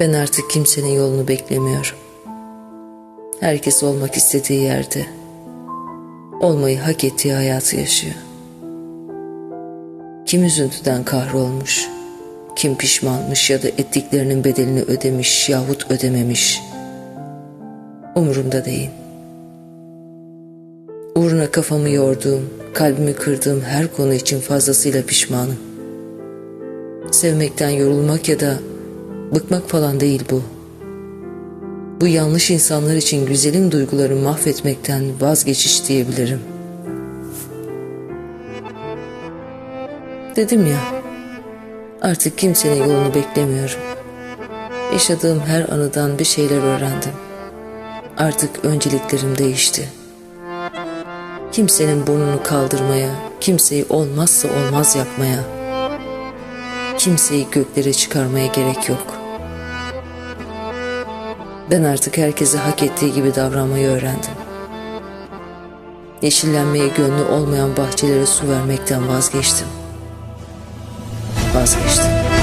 Ben artık kimsenin yolunu beklemiyorum. Herkes olmak istediği yerde, olmayı hak ettiği hayatı yaşıyor. Kim üzüntüden kahrolmuş, kim pişmanmış ya da ettiklerinin bedelini ödemiş yahut ödememiş. Umurumda değil. Uğruna kafamı yorduğum, kalbimi kırdığım her konu için fazlasıyla pişmanım. Sevmekten yorulmak ya da bıkmak falan değil bu. Bu yanlış insanlar için güzelim duyguları mahvetmekten vazgeçiş diyebilirim. Dedim ya, artık kimsenin yolunu beklemiyorum. Yaşadığım her anıdan bir şeyler öğrendim. Artık önceliklerim değişti. Kimsenin burnunu kaldırmaya, kimseyi olmazsa olmaz yapmaya, kimseyi göklere çıkarmaya gerek yok. Ben artık herkese hak ettiği gibi davranmayı öğrendim. Yeşillenmeye gönlü olmayan bahçelere su vermekten vazgeçtim. Vazgeçtim.